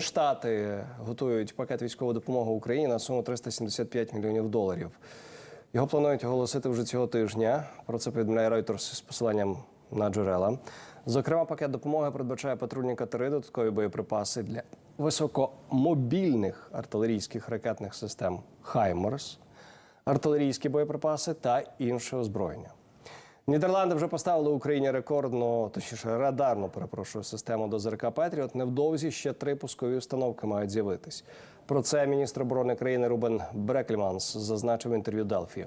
Штати готують пакет військової допомоги Україні на суму 375 мільйонів доларів. Його планують оголосити вже цього тижня. Про це повідомляє Reuters з посиланням на джерела. Зокрема, пакет допомоги передбачає патрульні катери, додаткові боєприпаси для високомобільних артилерійських ракетних систем Хаймерс, артилерійські боєприпаси та інше озброєння. Нідерланди вже поставили Україні рекордну, точніше радарну, перепрошую, систему до ЗРК Петріот. Невдовзі ще три пускові установки мають з'явитись. Про це міністр оборони країни Рубен Брекліманс зазначив інтерв'ю Делфі.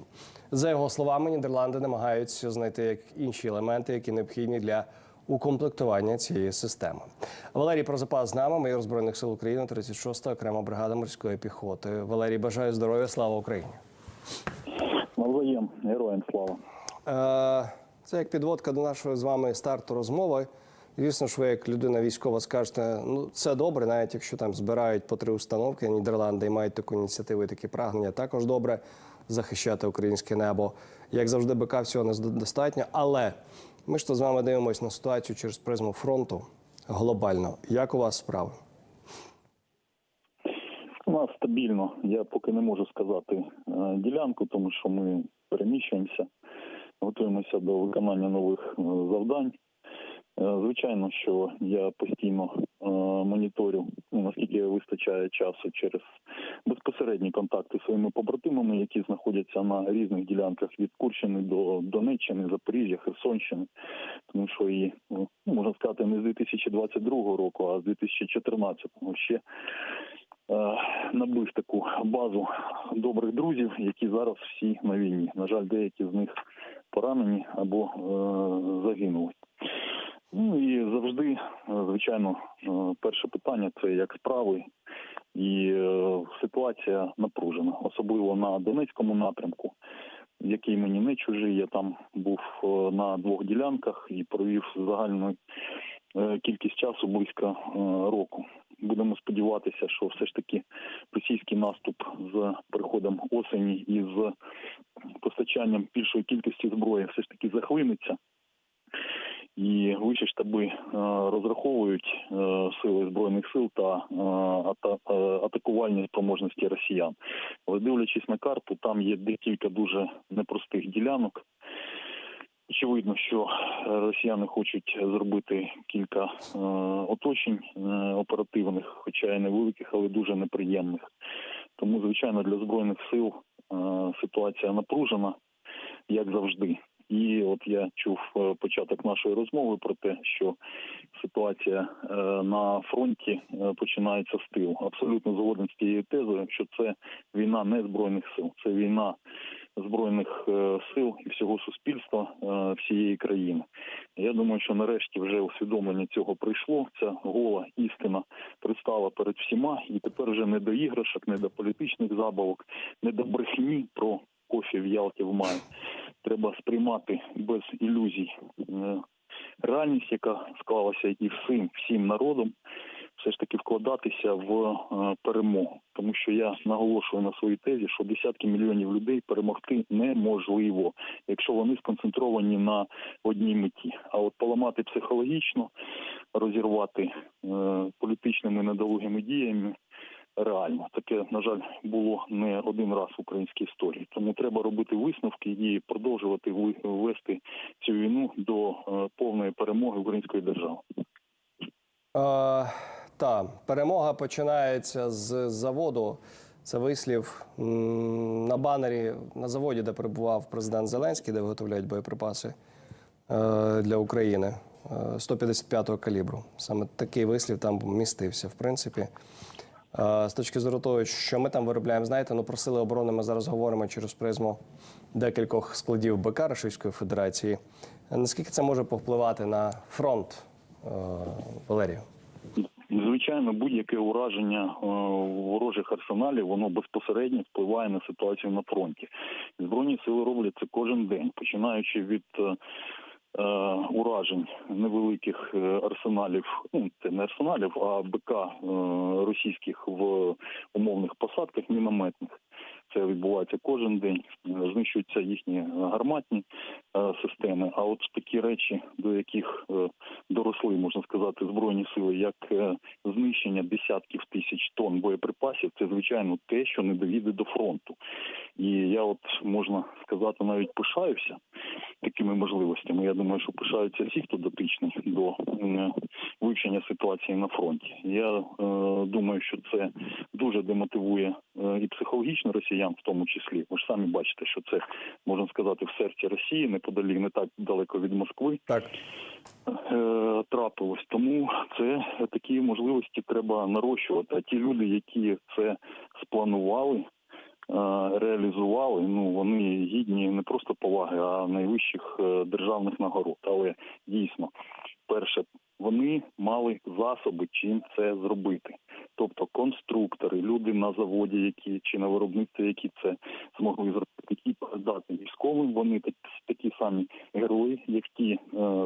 За його словами, Нідерланди намагаються знайти як інші елементи, які необхідні для укомплектування цієї системи. Валерій Прозапас з нами, майор збройних сил України, 36-та окрема бригада морської піхоти. Валерій, бажаю здоров'я, слава Україні. Героям слава. Е, Це як підводка до нашої з вами старту розмови. Звісно ж, ви як людина військова скажете, ну це добре, навіть якщо там збирають по три установки Нідерланди і мають таку ініціативу і такі прагнення, також добре захищати українське небо. Як завжди, БК всього недостатньо. Але ми ж то з вами дивимося на ситуацію через призму фронту глобально. Як у вас справи? У нас стабільно. Я поки не можу сказати е, ділянку, тому що ми переміщуємося, готуємося до виконання нових е, завдань. Е, Звичайно, що я постійно е, моніторю, ну, наскільки вистачає часу через безпосередні контакти зі своїми побратимами, які знаходяться на різних ділянках від Курщини до Донеччини, Запоріжжя, Херсонщини. Тому що і ну, можна сказати, не з 2022 року, а з 2014 ще набив таку базу добрих друзів, які зараз всі на війні. На жаль, деякі з них поранені або е, загинули. Ну і завжди, е, звичайно, е, перше питання це як справи, і ситуація напружена, особливо на Донецькому напрямку, який мені не чужий. Я там був на двох ділянках і провів загальну кількість часу близько року. Будемо сподіватися, що все ж таки російський наступ з приходом осені і з постачанням більшої кількості зброї все ж таки захлинеться. І вищі штаби е, розраховують е, сили збройних сил та е, ата- атакувальні спроможності росіян. Але дивлячись на карту, там є декілька дуже непростих ділянок. Очевидно, що е, росіяни хочуть зробити кілька е, оточень е, оперативних, хоча й невеликих, але дуже неприємних. Тому, звичайно, для збройних сил е, ситуація напружена, як завжди. І от я чув е, початок нашої розмови про те, що ситуація е, на фронті починається з тилу. Абсолютно згоден з тією тезою, що це війна не збройних сил, це війна збройних е, сил і всього суспільства е, всієї країни. Я думаю, що нарешті вже усвідомлення цього прийшло. Ця гола істина пристала перед всіма, і тепер вже не до іграшок, не до політичних забавок, не до брехні про кофі в Ялті в маї. Треба сприймати без ілюзій е, реальність, яка склалася і всім всім народом, все ж таки вкладатися в е, перемогу, тому що я наголошую на своїй тезі, що десятки мільйонів людей перемогти неможливо, якщо вони сконцентровані на одній меті. А от поламати психологічно, розірвати е, політичними недолугими діями. Реально таке на жаль було не один раз в українській історії. Тому треба робити висновки і продовжувати вести цю війну до е, повної перемоги української держави. Е, та перемога починається з заводу. Це вислів на банері на заводі, де перебував президент Зеленський, де виготовляють боєприпаси е, для України е, 155-го калібру. Саме такий вислів там містився, в принципі. Е, З точки зору того, що ми там виробляємо, знаєте, ну про сили оборони ми зараз говоримо через призму декількох складів БК Російської Федерації. Е, Наскільки це може повпливати на фронт, е, Валерію? Звичайно, будь-яке ураження е, ворожих арсеналів воно безпосередньо впливає на ситуацію на фронті. Збройні сили роблять це кожен день, починаючи від е, е, уражень невеликих арсеналів, ну це не арсеналів, а БК російських в умовних посадках мінометних. це відбувається кожен день. Знищуються їхні гарматні системи. А от такі речі, до яких е, доросли, можна сказати, збройні сили, як е, знищення десятків тисяч тонн боєприпасів, це звичайно те, що не довіде до фронту. І я, от можна сказати, навіть пишаюся такими можливостями. Я думаю, що пишаються всі, хто дотичний до вивчення ситуації на фронті. Я е, думаю, що це дуже демотивує е, і психологічно росіян, в тому числі. Ви ж самі бачите, що це можна сказати в серці Росії, неподалік, не так далеко від Москви Так. е, трапилось. Тому це такі можливості треба нарощувати. А ті люди, які це спланували, реалізували, ну вони гідні не просто поваги, а найвищих е, державних нагород. Але дійсно, перше, вони мали засоби, чим це зробити. Тобто конструктори, люди на заводі, які чи на виробництві, які це змогли зробити, і передати військовим. Вони такі, такі самі герої, як ті е,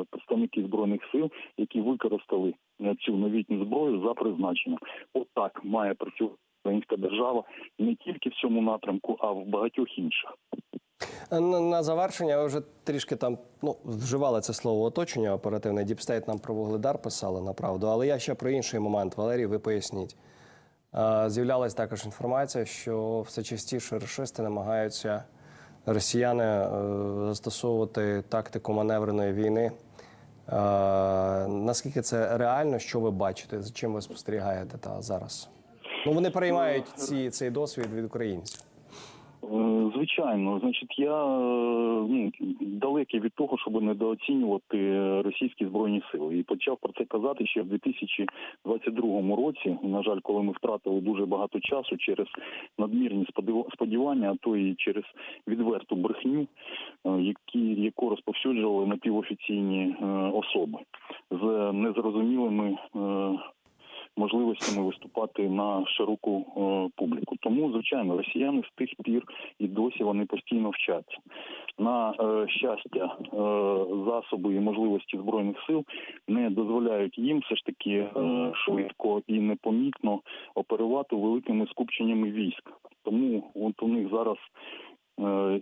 представники збройних сил, які використали е, цю новітню зброю за призначенням. Отак має працювати українська держава не тільки в цьому напрямку, а в багатьох інших. На, на завершення ви вже трішки там ну, вживали це слово оточення оперативне. Діпстейт нам про вугледар писали направду. Але я ще про інший момент. Валерій, ви поясніть. З'являлась також інформація, що все частіше рашисти намагаються росіяни е, застосовувати тактику маневреної війни. Наскільки це реально, що ви бачите? За чим ви спостерігаєте та зараз? Ну вони переймають ці, цей досвід від українців. Е, Звичайно, значить, я е, ну, далекий від того, щоб недооцінювати російські збройні сили, і почав про це казати ще в 2022 році. На жаль, коли ми втратили дуже багато часу через надмірні сподівання, а то і через відверту брехню, е, які яку розповсюджували напівофіційні особи з незрозумілими. Можливостями виступати на широку е, публіку. Тому, звичайно, росіяни з тих пір і досі вони постійно вчаться. На е, щастя, е, засоби і можливості збройних сил не дозволяють їм все ж таки швидко і непомітно оперувати великими скупченнями військ. Тому от у них зараз.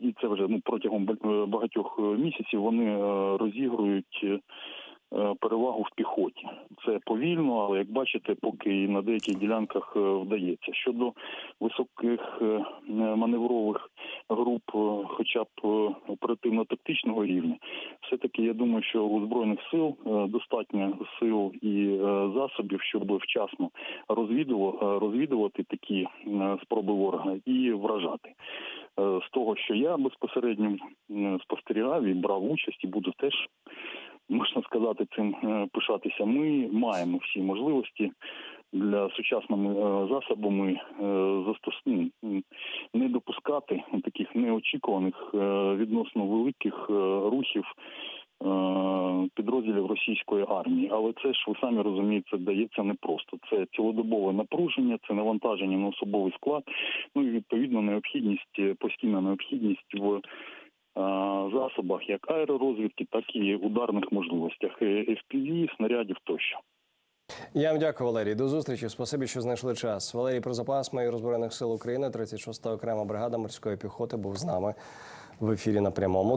І це вже ну протягом ба- багатьох місяців вони розігрують перевагу в піхоті. Це повільно, але як бачите, поки і на деяких ділянках е, вдається. Щодо високих е, маневрових груп, е, хоча б е, оперативно-тактичного рівня, все-таки я думаю, що у збройних сил е, достатньо сил і е, засобів, щоб вчасно розвідувати, такі е, спроби ворога і вражати. Е, З того, що я безпосередньо спостерігав і брав участь, і буду теж можна сказати, цим е, пишатися. Ми маємо всі можливості для сучасними е, засобами е, застос... ну, м, не допускати таких неочікуваних відносно великих рухів. Підрозділів російської армії, але це ж ви самі розумієте, дається непросто. Це цілодобове напруження, це навантаження на особовий склад. Ну і відповідно необхідність, постійна необхідність в засобах як аеророзвідки, так і ударних можливостях е, FPV, снарядів тощо. Я вам дякую, Валерій. До зустрічі. Спасибі, що знайшли час. Валерій Прозапас, майор Збройних сил України, 36-та окрема бригада морської піхоти, був з нами в ефірі на прямому.